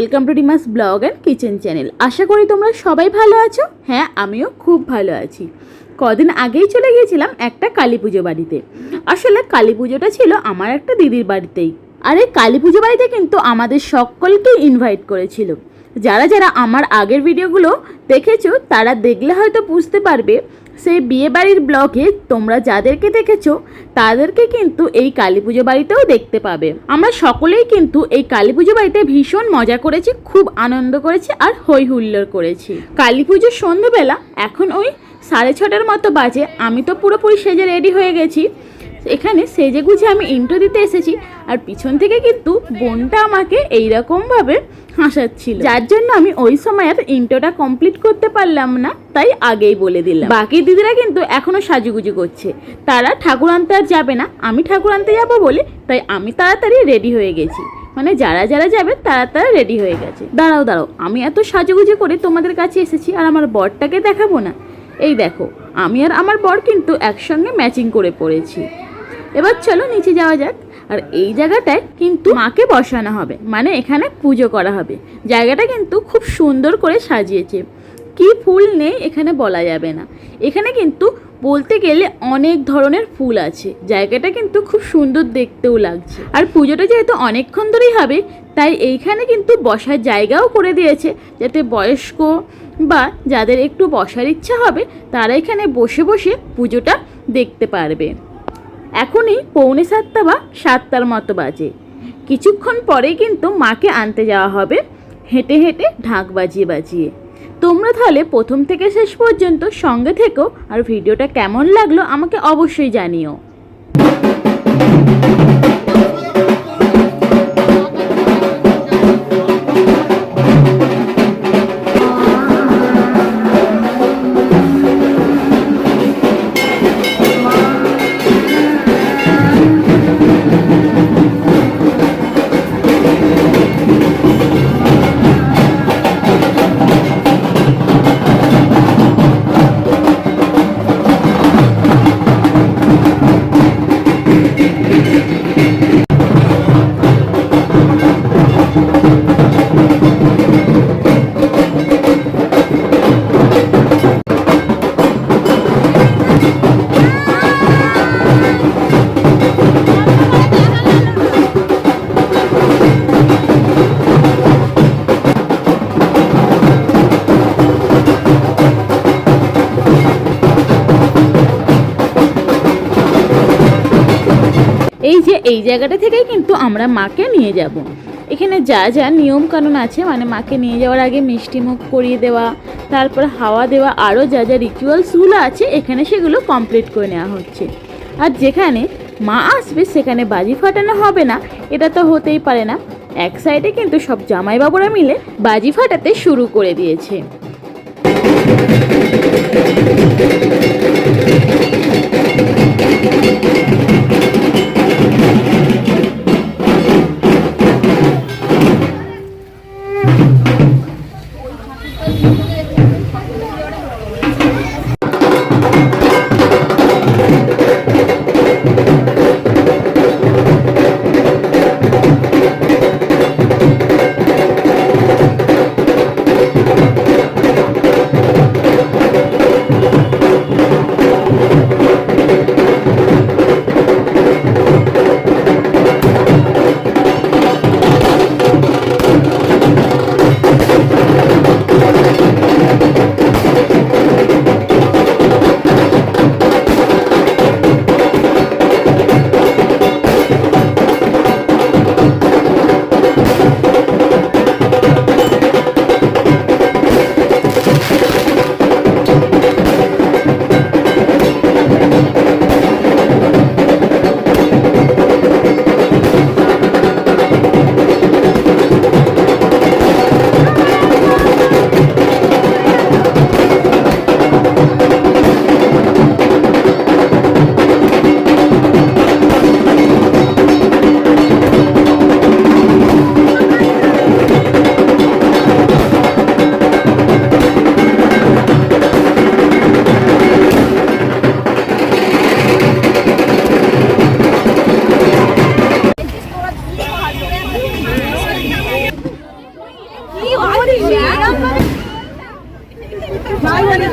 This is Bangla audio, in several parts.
ওয়েলকাম টু ডিমাস ব্লগ অ্যান্ড কিচেন চ্যানেল। আশা করি তোমরা সবাই ভালো আছো। হ্যাঁ আমিও খুব ভালো আছি। কদিন আগেই চলে গিয়েছিলাম একটা কালী পুজো বাড়িতে। আসলে কালী পুজোটা ছিল আমার একটা দিদির বাড়িতেই। আর এই কালী পুজো বাড়িতে কিন্তু আমাদের সকলকে ইনভাইট করেছিল। যারা যারা আমার আগের ভিডিওগুলো দেখেছ, তারা দেখলে হয়তো বুঝতে পারবে সেই বিয়ে বাড়ির ব্লগে তোমরা যাদেরকে দেখেছ, তাদেরকে কিন্তু এই কালী পুজো বাড়িতেও দেখতে পাবে। আমরা সকলেই কিন্তু এই কালী পুজো বাড়িতে ভীষণ মজা করেছি, খুব আনন্দ করেছি আর হই হুল্লোড় করেছি। কালী পুজোর সন্ধ্যেবেলা এখন ওই সাড়ে ছটার মতো বাজে, আমি তো পুরোপুরি সেজে রেডি হয়ে গেছি। এখানে সেজে গুজে আমি ইন্টো দিতে এসেছি, আর পিছন থেকে কিন্তু বোনটা আমাকে এইরকমভাবে হাসাচ্ছিল যার জন্য আমি ওই সময় আর ইন্টোটা কমপ্লিট করতে পারলাম না, তাই আগেই বলে দিলাম। বাকি দিদিরা কিন্তু এখনও সাজুগুজু করছে। তারা ঠাকুর আনতে আর যাবে না, আমি ঠাকুর আনতে যাব বলে, তাই আমি তাড়াতাড়ি রেডি হয়ে গেছি। মানে যারা যারা যাবে, তারা তারা রেডি হয়ে গেছে। দাঁড়াও দাঁড়াও, আমি এত সাজুগুজু করে তোমাদের কাছে এসেছি আর আমার বরটাকে দেখাবো না? এই দেখো, আমি আর আমার বর কিন্তু একসঙ্গে ম্যাচিং করে পড়েছি। এবার চলো নিচে যাওয়া যাক। আর এই জায়গাটায় কিন্তু মাকে বসানো হবে মানে এখানে পুজো করা হবে। জায়গাটা কিন্তু খুব সুন্দর করে সাজিয়েছে। কি ফুল নেই এখানে বলা যাবে না। এখানে কিন্তু বলতে গেলে অনেক ধরনের ফুল আছে। জায়গাটা কিন্তু খুব সুন্দর দেখতেও লাগছে। আর পুজোটা যেহেতু অনেকক্ষণ ধরেই হবে, তাই এইখানে কিন্তু বসার জায়গাও করে দিয়েছে, যাতে বয়স্ক বা যাদের একটু বসার ইচ্ছা হবে, তারা এখানে বসে বসে পুজোটা দেখতে পারবে। এখনই পৌনে সাতটা বা সাতটার মতো বাজে। কিছুক্ষণ পরে কিন্তু মাকে আনতে যাওয়া হবে। হেঁটে হেঁটে ঢাক বাজিয়ে বাজিয়ে। তোমরা তাহলে প্রথম থেকে শেষ পর্যন্ত সঙ্গে থেকো আর ভিডিওটা কেমন লাগল আমাকে অবশ্যই জানিও। এই জায়গাটা থেকেই কিন্তু আমরা মাকে নিয়ে যাব। এখানে যা যা নিয়ম কানুন আছে মানে মাকে নিয়ে যাওয়ার আগে মিষ্টি মুখ করিয়ে দেওয়া, তারপর হাওয়া দেওয়া, আরও যা যা রিচুয়ালসগুলো আছে, এখানে সেগুলো কমপ্লিট করে নেওয়া হচ্ছে। আর যেখানে মা আসবে, সেখানে বাজি ফাটানো হবে না, এটা তো হতেই পারে না। এক সাইডে কিন্তু সব জামাইবাবুরা মিলে বাজি ফাটাতে শুরু করে দিয়েছে।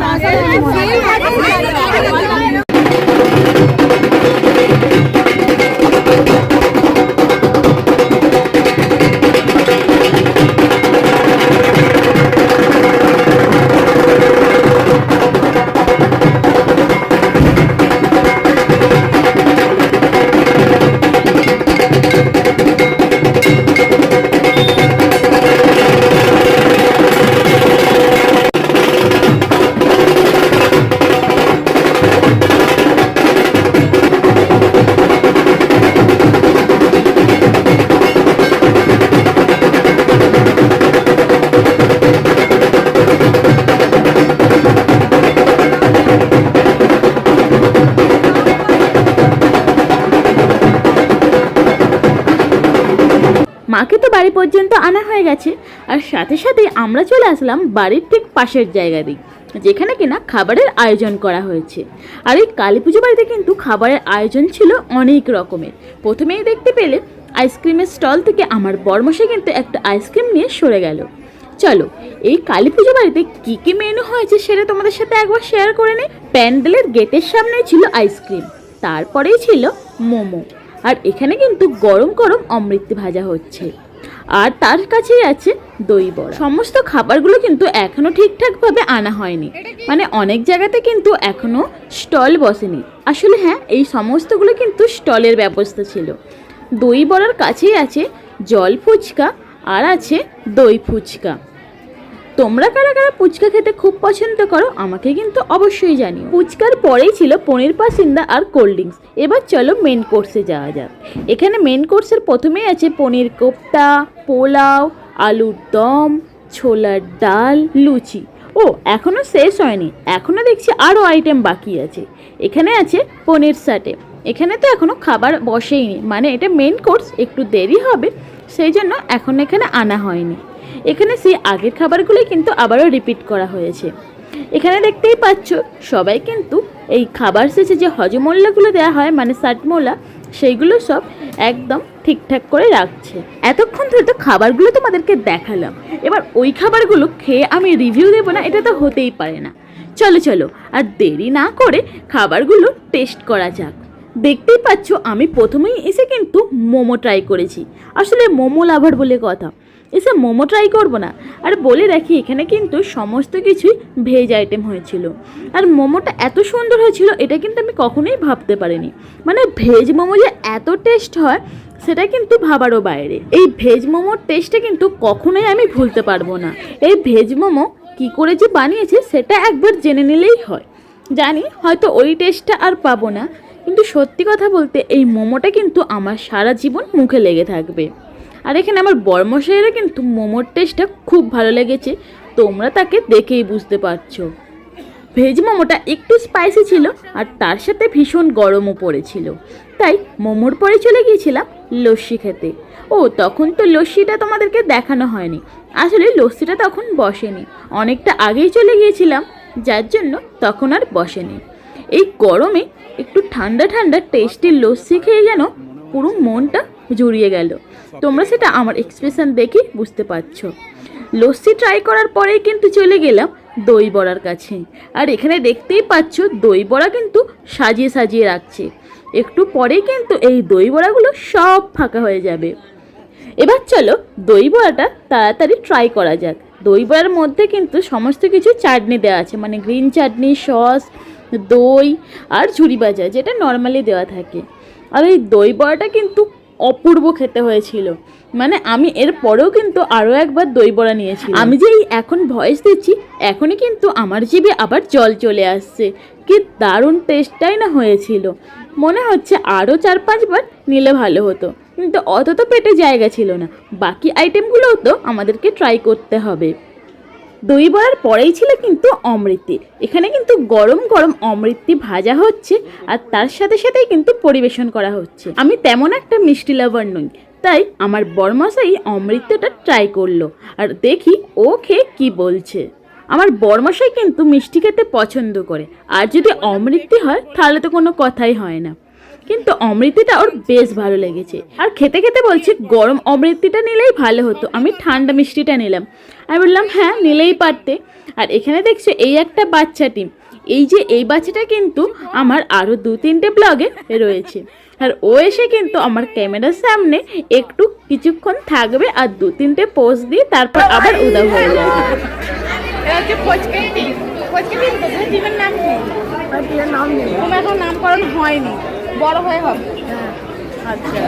মাকে তো বাড়ি পর্যন্ত আনা হয়ে গেছে। আর সাথে সাথে আমরা চলে আসলাম বাড়ির ঠিক পাশের জায়গাতেই, যেখানে কিনা খাবারের আয়োজন করা হয়েছে। আর এই কালী পুজো বাড়িতে কিন্তু খাবারের আয়োজন ছিল অনেক রকমের। প্রথমেই দেখতে পেলে আইসক্রিমের স্টল থেকে আমার বর্মশে কিন্তু একটা আইসক্রিম নিয়ে সরে গেল। চলো, এই কালী পুজো বাড়িতে কী কী মেনু হয়েছে সেটা তোমাদের সাথে একবার শেয়ার করে নিই প্যান্ডেলের গেটের সামনে ছিল আইসক্রিম, তারপরেই ছিল মোমো। আর এখানে কিন্তু গরম গরম অমৃত ভাজা হচ্ছে। আর তার কাছেই আছে দই বড়া। সমস্ত খাবারগুলো কিন্তু এখনও ঠিকঠাকভাবে আনা হয়নি। মানে অনেক জায়গাতে কিন্তু এখনও স্টল বসেনি। আসলে হ্যাঁ এই সমস্তগুলো কিন্তু স্টলের ব্যবস্থা ছিল। দই বড়ার কাছেই আছে জল ফুচকা আর আছে দই ফুচকা। তোমরা কারা কারা ফুচকা খেতে খুব পছন্দ করো, আমাকে কিন্তু অবশ্যই জানিও। ফুচকার পরেই ছিল পনির পাসিন্দা আর কোল্ড ড্রিঙ্কস। এবার চলো মেন কোর্সে যাওয়া যাক। এখানে মেন কোর্সের প্রথমেই আছে পনির কোপ্তা, পোলাও, আলুর দম, ছোলার ডাল, লুচি। ও, এখনও শেষ হয়নি। এখনও দেখছি আরও আইটেম বাকি আছে। এখানে আছে পনির সাটে। এখানে তো এখনও খাবার বসেইনি। মানে এটা মেন কোর্স একটু দেরি হবে, সেই জন্য এখন এখানে আনা হয়নি। এখানে সেই আগের খাবারগুলোই কিন্তু আবারও রিপিট করা হয়েছে। এখানে দেখতেই পাচ্ছ, সবাই কিন্তু এই খাবার শেষে যে হজমোল্লাগুলো দেওয়া হয় মানে সাটমোলা সেইগুলো সব একদম ঠিকঠাক করে রাখছে। এতক্ষণ ধরে তো খাবারগুলো তোমাদেরকে দেখালাম। এবার ওই খাবারগুলো খেয়ে আমি রিভিউ দেবো না, এটা তো হতেই পারে না। চলো চলো, আর দেরি না করে খাবারগুলো টেস্ট করা যাক। দেখতেই পাচ্ছ, আমি প্রথমেই এসে কিন্তু মোমো ট্রাই করেছি। আসলে মোমো লাভার বলে কথা। এসে মোমো ট্রাই করব না। আর বলে রাখি, এখানে কিন্তু সমস্ত কিছুই ভেজ আইটেম হয়েছিল। আর মোমোটা এত সুন্দর হয়েছিল, এটা কিন্তু আমি কখনোই ভাবতে পারিনি। মানে ভেজ মোমো যে এত টেস্ট হয়, সেটা কিন্তু ভাবারও বাইরে। এই ভেজ মোমোর টেস্টটা কিন্তু কখনোই আমি ভুলতে পারব না। এই ভেজ মোমো কী করে যে বানিয়েছে, সেটা একবার জেনে নিলেই হয়। জানি, হয়তো ওই টেস্টটা আর পাবো না, কিন্তু সত্যি কথা বলতে এই মোমোটা কিন্তু আমার সারা জীবন মুখে লেগে থাকবে। আর এখানে আমার বর্মশাইয়েরও কিন্তু মোমোর টেস্টটা খুব ভালো লেগেছে। তোমরা তাকে দেখেই বুঝতে পারছ। ভেজ মোমোটা একটু স্পাইসি ছিল আর তার সাথে ভীষণ গরমও পড়েছিল। তাই মোমোর পরে চলে গিয়েছিলাম লস্যি খেতে। ও, তখন তো লস্যিটা তোমাদেরকে দেখানো হয়নি। আসলে লস্যিটা তখন বসেনি। অনেকটা আগেই চলে গিয়েছিলাম, যার জন্য তখন আর বসেনি। এই গরমে একটু ঠান্ডা ঠান্ডা টেস্টি লস্যি খেয়ে যেন পুরো মনটা জুড়িয়ে গেল। তোমরা সেটা আমার এক্সপ্রেশন দেখে বুঝতে পারছ। লস্যি ট্রাই করার পরেই কিন্তু চলে গেলাম দই বড়ার কাছে। আর এখানে দেখতেই পাচ্ছ, দই বড়া কিন্তু সাজিয়ে সাজিয়ে রাখছে। একটু পরেই কিন্তু এই দই বড়াগুলো সব ফাঁকা হয়ে যাবে। এবার চলো দই বড়াটা তাড়াতাড়ি ট্রাই করা যাক। দই বড়ার মধ্যে কিন্তু সমস্ত কিছু চাটনি দেওয়া আছে মানে গ্রিন চাটনি সস দই আর ঝুড়ি বাজা যেটা নর্মালি দেওয়া থাকে। আর এই দই বড়াটা কিন্তু অপূর্ব খেতে হয়েছিল। মানে আমি এর পরেও কিন্তু আরও একবার দই বড়া নিয়েছি আমি যে এখন ভয়েস দিচ্ছি, এখনই কিন্তু আমার জিভে আবার জল চলে আসছে। কি দারুণ টেস্টটাই না হয়েছিল। মনে হচ্ছে আরও চার পাঁচবার নিলে ভালো হতো। কিন্তু অত তো পেটে জায়গা ছিল না। বাকি আইটেমগুলোও তো আমাদেরকে ট্রাই করতে হবে। দই বড়ার পরেই ছিল কিন্তু অমৃতি। এখানে কিন্তু গরম গরম অমৃতি ভাজা হচ্ছে আর তার সাথে সাথেই কিন্তু পরিবেশন করা হচ্ছে। আমি তেমন একটা মিষ্টি লাভার নই, তাই আমার বরমশাই অমৃতটা ট্রাই করল আর দেখি ও খেয়ে কি বলছে। আমার বরমশাই কিন্তু মিষ্টি খেতে পছন্দ করে, আর যদি অমৃতি হয় তাহলে তো কোনো কথাই হয় না। কিন্তু অমৃতিটা ওর বেশ ভালো লেগেছে। আর খেতে খেতে বলছি গরম অমৃতিটা নিলেই ভালো হতো। আমি ঠান্ডা মিষ্টিটা নিলাম। আমি বললাম হ্যাঁ নিলেই পারতে। আর এখানে দেখছ এই একটা বাচ্চা টিম এই যে এই বাচ্চাটা কিন্তু আমার আরও দু তিনটে ব্লগে রয়েছে। আর ও এসে কিন্তু আমার ক্যামেরার সামনে একটু কিছুক্ষণ থাকবে আর দু তিনটে পোস্ট দিয়ে তারপর আবার উদাও হয়ে যাবে। নামকরণ হয়নি। বড় হয়ে হবে। আচ্ছা।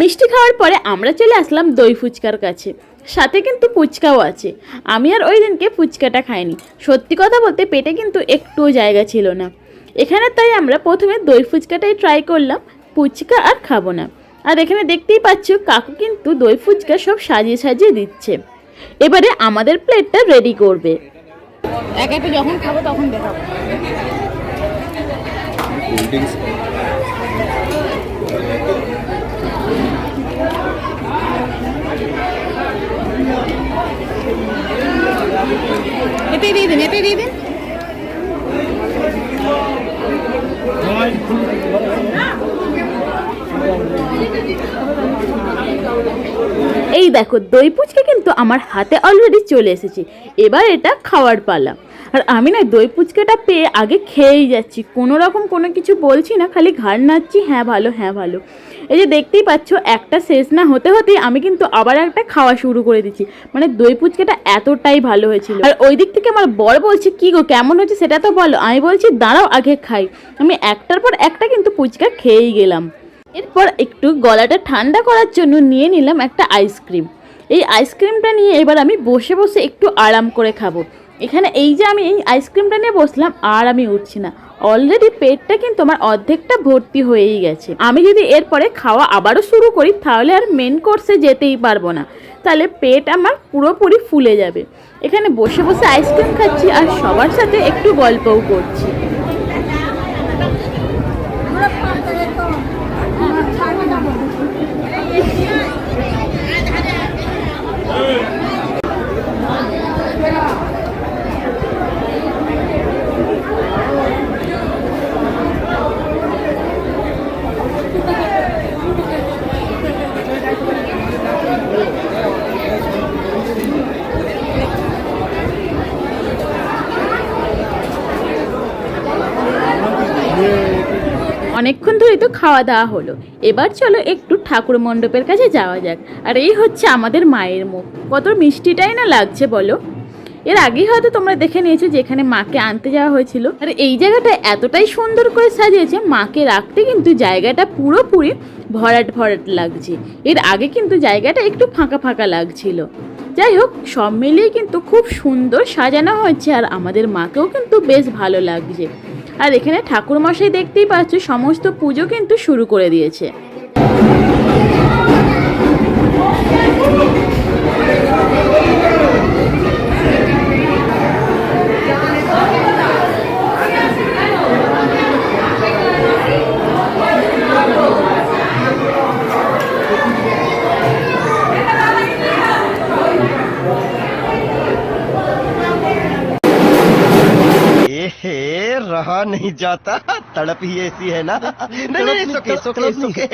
মিষ্টি খাওয়ার পরে আমরা চলে আসলাম দই ফুচকার কাছে। সাথে কিন্তু ফুচকাও আছে। আমি আর ওই দিনকে ফুচকাটা খাইনি। সত্যি কথা বলতে পেটে কিন্তু একটুও জায়গা ছিল না। এখানে তাই আমরা প্রথমে দই ফুচকাটাই ট্রাই করলাম ফুচকা আর খাব না। আর এখানে দেখতেই পাচ্ছ কাকু কিন্তু দই ফুচকা সব সাজিয়ে সাজিয়ে দিচ্ছে। এবারে আমাদের প্লেটটা রেডি করবে। এক একটা যখন খাব তখন দেখাবো। দিন এটাই দিয়ে দিন এই দেখো, দই পুচকে কিন্তু আমার হাতে অলরেডি চলে এসেছে। এবার এটা খাওয়ার পালা। আর আমি না দই পুচকাটা পেয়ে আগে খেয়েই যাচ্ছি। কোনো রকম কোনো কিছু বলছি না, খালি ঘাড় নাচ্ছি হ্যাঁ ভালো হ্যাঁ ভালো। এই যে দেখতেই পাচ্ছ, একটা শেষ না হতে হতেই আমি কিন্তু আবার একটা খাওয়া শুরু করে দিচ্ছি। মানে দই পুচকাটা এতটাই ভালো হয়েছিল। আর ওই দিক থেকে আমার বর বলছে, কি গো, কেমন হচ্ছে সেটা তো বলো। আমি বলছি, দাঁড়াও, আগে খাই। আমি একটার পর একটা কিন্তু পুচকা খেয়েই গেলাম। এরপর একটু গলাটা ঠান্ডা করার জন্য নিয়ে নিলাম একটা আইসক্রিম। এই আইসক্রিমটা নিয়ে এবার আমি বসে বসে একটু আরাম করে খাব। এখানে এই যে আমি এই আইসক্রিমটা নিয়ে বসলাম, আর আমি উঠছি না। অলরেডি পেটটা কিন্তু আমার অর্ধেকটা ভর্তি হয়েই গেছে। আমি যদি এরপরে খাওয়া আবারও শুরু করি, তাহলে আর মেন কোর্সে যেতেই পারব না। তাহলে পেট আমার পুরোপুরি ফুলে যাবে। এখানে বসে বসে আইসক্রিম খাচ্ছি আর সবার সাথে একটু গল্পও করছি অনেকক্ষণ ধরে তো খাওয়া দাওয়া হলো। এবার চলো একটু ঠাকুর মণ্ডপের কাছে যাওয়া যাক। আর এই হচ্ছে আমাদের মায়ের মুখ। কত মিষ্টিটাই না লাগছে বলো? এর আগেই হয়তো তোমরা দেখে নিয়েছো যেখানে মাকে আনতে যাওয়া হয়েছিল। আর এই জায়গাটা এতটাই সুন্দর করে সাজিয়েছে, মাকে রাখতে কিন্তু জায়গাটা পুরোপুরি ভরাট ভরাট লাগছে। এর আগে কিন্তু জায়গাটা একটু ফাঁকা ফাঁকা লাগছিল। যাই হোক, সব মিলিয়ে কিন্তু খুব সুন্দর সাজানো হয়েছে আর আমাদের মাকেও কিন্তু বেশ ভালো লাগছে। আর এখানে ঠাকুরমশাই দেখতেই পাচ্ছ সমস্ত পুজো কিন্তু শুরু করে দিয়েছে। नहीं जाता। तड़प ही ऐसी है ना। नहीं नहीं सुखे सुखे सुखे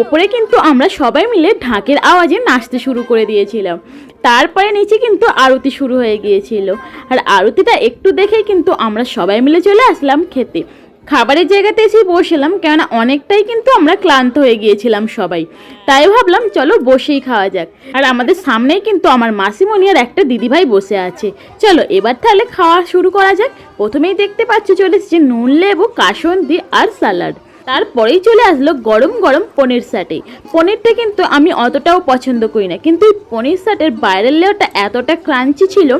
ওপরে কিন্তু আমরা সবাই মিলে ঢাকের আওয়াজে নাচতে শুরু করে দিয়েছিলাম। তারপরে নিচে কিন্তু আরতি শুরু হয়ে গিয়েছিল। আর আরতিটা একটু দেখেই কিন্তু আমরা সবাই মিলে চলে আসলাম খেতে। খাবারের জায়গাতে এসে বসলাম, কেননা অনেকটাই কিন্তু আমরা ক্লান্ত হয়ে গিয়েছিলাম সবাই। তাই ভাবলাম, চলো বসেই খাওয়া যাক। আর আমাদের সামনেই কিন্তু আমার মাসিমণি আর একটা দিদিভাই বসে আছে। চলো, এবার তাহলে খাওয়া শুরু করা যাক। প্রথমেই দেখতে পাচ্ছ, চলে এসেছে নুন, লেবু, কাসন্দি আর স্যালাড। তারপরেই চলে আসলো গরম গরম পনির সাটে পনিরটা কিন্তু আমি অতটাও পছন্দ করি না, কিন্তু পনির সাটের বাইরের লেয়ারটা এতটা ক্রাঞ্চি ছিল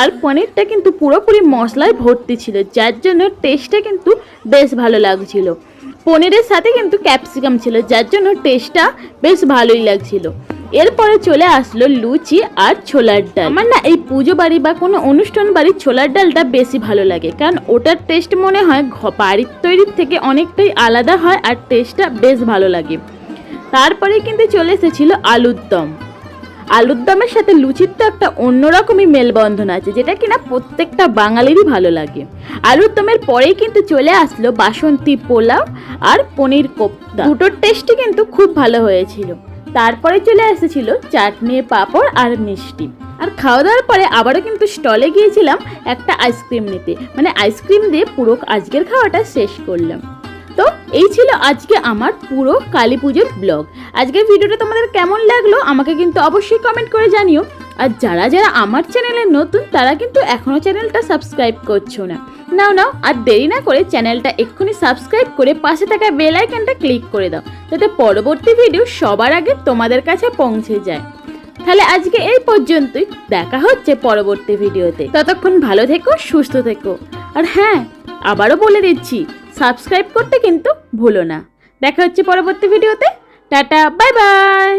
আর পনিরটা কিন্তু পুরোপুরি মশলায় ভর্তি ছিল, যার জন্য টেস্টটা কিন্তু বেশ ভালো লাগছিল। পনিরের সাথে কিন্তু ক্যাপসিকাম ছিল, যার জন্য টেস্টটা বেশ ভালোই লাগছিল। এরপরে চলে আসলো লুচি আর ছোলার ডাল। আমার না এই পুজো বাড়ি বা কোনো অনুষ্ঠান বাড়ির ছোলার ডালটা বেশি ভালো লাগে, কারণ ওটার টেস্ট মনে হয় বাড়ির তৈরির থেকে অনেকটাই আলাদা হয় আর টেস্টটা বেশ ভালো লাগে। তারপরে কিন্তু চলে এসেছিল আলুর দম। আলুর দমের সাথে লুচির তো একটা অন্যরকমই মেলবন্ধন আছে, যেটা কিনা প্রত্যেকটা বাঙালিরই ভালো লাগে। আলুর দমের পরেই কিন্তু চলে আসলো বাসন্তী পোলাও আর পনির কোপ্তা। দুটোর টেস্টই কিন্তু খুব ভালো হয়েছিল। তারপরে চলে এসেছিল চাটনি, পাঁপড় আর মিষ্টি। আর খাওয়া দাওয়ার পরে আবারও কিন্তু স্টলে গিয়েছিলাম একটা আইসক্রিম নিতে। মানে আইসক্রিম দিয়ে পুরো আজকের খাওয়াটা শেষ করলাম। তো এই ছিল আজকে আমার পুরো কালী পুজোর ব্লগ। আজকের ভিডিওটা তোমাদের কেমন লাগল আমাকে কিন্তু অবশ্যই কমেন্ট করে জানিও। আর যারা যারা আমার চ্যানেলে নতুন, তারা কিন্তু এখনও চ্যানেলটা সাবস্ক্রাইব করছ না। নাও নাও, আর দেরি না করে চ্যানেলটা এক্ষুনি সাবস্ক্রাইব করে পাশে থাকা বেল আইকনটা ক্লিক করে দাও, যাতে পরবর্তী ভিডিও সবার আগে তোমাদের কাছে পৌঁছে যায়। তাহলে আজকে এই পর্যন্তই, দেখা হচ্ছে পরবর্তী ভিডিওতে ততক্ষণ ভালো থেকো, সুস্থ থেকো। আর হ্যাঁ আবারও বলে দিচ্ছি সাবস্ক্রাইব করতে কিন্তু ভুলো না। দেখা হচ্ছে পরবর্তী ভিডিওতে টাটা বাই বাই